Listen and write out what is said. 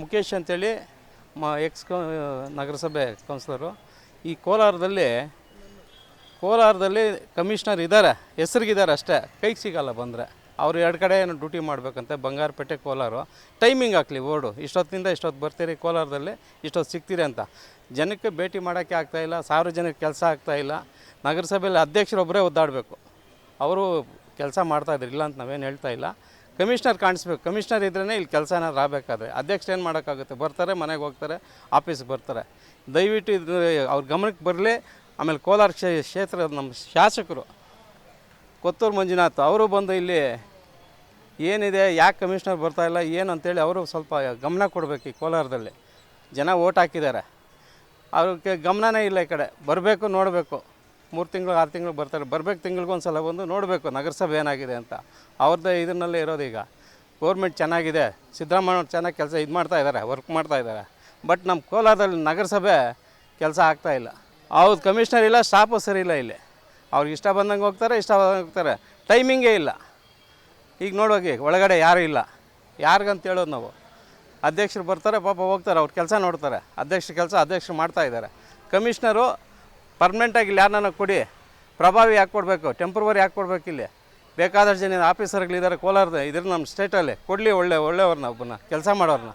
ಮುಖೇಶ್ ಅಂತೇಳಿ ಮ ಎಕ್ಸ್ ನಗರಸಭೆ ಕೌನ್ಸಿಲರು ಈ ಕೋಲಾರದಲ್ಲಿ ಕೋಲಾರದಲ್ಲಿ ಕಮಿಷ್ನರ್ ಇದ್ದಾರೆ, ಹೆಸ್ರಿಗಿದ್ದಾರೆ ಅಷ್ಟೇ. ಕೈಗೆ ಸಿಗಲ್ಲ ಬಂದರೆ. ಅವ್ರು ಎರಡು ಕಡೆ ಏನು ಡ್ಯೂಟಿ ಮಾಡಬೇಕಂತೆ, ಬಂಗಾರಪೇಟೆ, ಕೋಲಾರು. ಟೈಮಿಂಗ್ ಹಾಕ್ಲಿ, ಓಡು. ಇಷ್ಟೊತ್ತಿಂದ ಇಷ್ಟೊತ್ತು ಬರ್ತೀರಿ ಕೋಲಾರದಲ್ಲಿ, ಇಷ್ಟೊತ್ತು ಸಿಗ್ತೀರಿ ಅಂತ. ಜನಕ್ಕೆ ಭೇಟಿ ಮಾಡೋಕ್ಕೆ ಆಗ್ತಾಯಿಲ್ಲ ಸಾರ್ವಜನಿಕ ಕೆಲಸ ಆಗ್ತಾಯಿಲ್ಲ ನಗರಸಭೆಯಲ್ಲಿ ಅಧ್ಯಕ್ಷರೊಬ್ಬರೇ ಒದ್ದಾಡಬೇಕು. ಅವರು ಕೆಲಸ ಮಾಡ್ತಾಯಿದ್ರು ಇಲ್ಲ ಅಂತ ನಾವೇನು ಹೇಳ್ತಾ ಇಲ್ಲ. ಕಮಿಷನರ್ ಕಾಣಿಸ್ಬೇಕು. ಕಮಿಷನರ್ ಇದ್ರೇ ಇಲ್ಲಿ ಕೆಲಸ ಏನಾದ್ರು ಆಗಬೇಕಾದ್ರೆ ಅಧ್ಯಕ್ಷ ಏನು ಮಾಡೋಕ್ಕಾಗುತ್ತೆ? ಬರ್ತಾರೆ, ಮನೆಗೆ ಹೋಗ್ತಾರೆ, ಆಫೀಸ್ಗೆ ಬರ್ತಾರೆ. ದಯವಿಟ್ಟು ಇದು, ಅವ್ರ ಗಮನಕ್ಕೆ ಬರಲಿ. ಆಮೇಲೆ ಕೋಲಾರ ಕ್ಷೇ ಕ್ಷೇತ್ರ ನಮ್ಮ ಶಾಸಕರು, ಕೊತ್ತೂರು ಮಂಜುನಾಥ್ ಅವರು ಬಂದು ಇಲ್ಲಿ ಏನಿದೆ, ಯಾಕೆ ಕಮಿಷನರ್ ಬರ್ತಾಯಿಲ್ಲ ಏನು ಅಂತೇಳಿ ಅವರು ಸ್ವಲ್ಪ ಗಮನ ಕೊಡಬೇಕು ಈ ಕೋಲಾರದಲ್ಲಿ. ಜನ ಓಟ್ ಹಾಕಿದ್ದಾರೆ. ಅವ್ರಿಗೆ ಗಮನನೇ ಇಲ್ಲ ಈ ಕಡೆ. ಬರಬೇಕು, ನೋಡಬೇಕು. ಮೂರು ತಿಂಗಳು, ಆರು ತಿಂಗಳು ಬರ್ತಾರೆ. ಬರ್ಬೇಕು ತಿಂಗಳಿಗೊಂದು ಸಲ ಬಂದು ನೋಡಬೇಕು ನಗರಸಭೆ ಏನಾಗಿದೆ ಅಂತ. ಅವ್ರದ್ದೇ ಇದನ್ನಲ್ಲೇ ಇರೋದು ಈಗ. ಗೌರ್ಮೆಂಟ್ ಚೆನ್ನಾಗಿದೆ. ಸಿದ್ದರಾಮಯ್ಯ ಚೆನ್ನಾಗಿ ಕೆಲಸ ಇದು ಮಾಡ್ತಾ ಇದ್ದಾರೆ ವರ್ಕ್ ಮಾಡ್ತಾ ಇದ್ದಾರೆ ಬಟ್ ನಮ್ಮ ಕೋಲಾರದಲ್ಲಿ ನಗರಸಭೆ ಕೆಲಸ ಆಗ್ತಾ ಇಲ್ಲ. ಅವ್ರದ್ದು ಕಮಿಷನರ್ ಇಲ್ಲ ಸ್ಟಾಫು ಸರಿ ಇಲ್ಲ ಇಲ್ಲಿ. ಅವ್ರಿಗೆ ಇಷ್ಟ ಬಂದಂಗೆ ಹೋಗ್ತಾರೆ, ಇಷ್ಟ ಬಂದಂಗೆ ಹೋಗ್ತಾರೆ. ಟೈಮಿಂಗೇ ಇಲ್ಲ. ಈಗ ನೋಡೋಗಿ ಒಳಗಡೆ ಯಾರೂ ಇಲ್ಲ. ಯಾರಿಗಂತ ಹೇಳೋದು ನಾವು. ಅಧ್ಯಕ್ಷರು ಬರ್ತಾರೆ, ಪಾಪ ಹೋಗ್ತಾರೆ, ಅವ್ರ ಕೆಲಸ ನೋಡ್ತಾರೆ. ಅಧ್ಯಕ್ಷರ ಕೆಲಸ ಅಧ್ಯಕ್ಷರು ಮಾಡ್ತಾ ಇದ್ದಾರೆ ಕಮಿಷ್ನರು ಪರ್ಮನೆಂಟಾಗಿ ಇಲ್ಲಿ ಯಾರನ್ನ ಕೊಡಿ? ಪ್ರಭಾವಿ ಯಾಕೆ ಕೊಡಬೇಕು? ಟೆಂಪ್ರವರಿ ಯಾಕೆ ಕೊಡಬೇಕು ಇಲ್ಲಿ? ಬೇಕಾದಷ್ಟು ಜನ ಆಫೀಸರ್ಗಳಿದ್ದಾರೆ ಕೋಲಾರದ, ಇದ್ರ ನಮ್ಮ ಸ್ಟೇಟಲ್ಲಿ ಕೊಡಲಿ ಒಳ್ಳೆ, ಒಳ್ಳೆಯವ್ರನ್ನ ಒಬ್ಬನ ಕೆಲಸ ಮಾಡೋರನ್ನ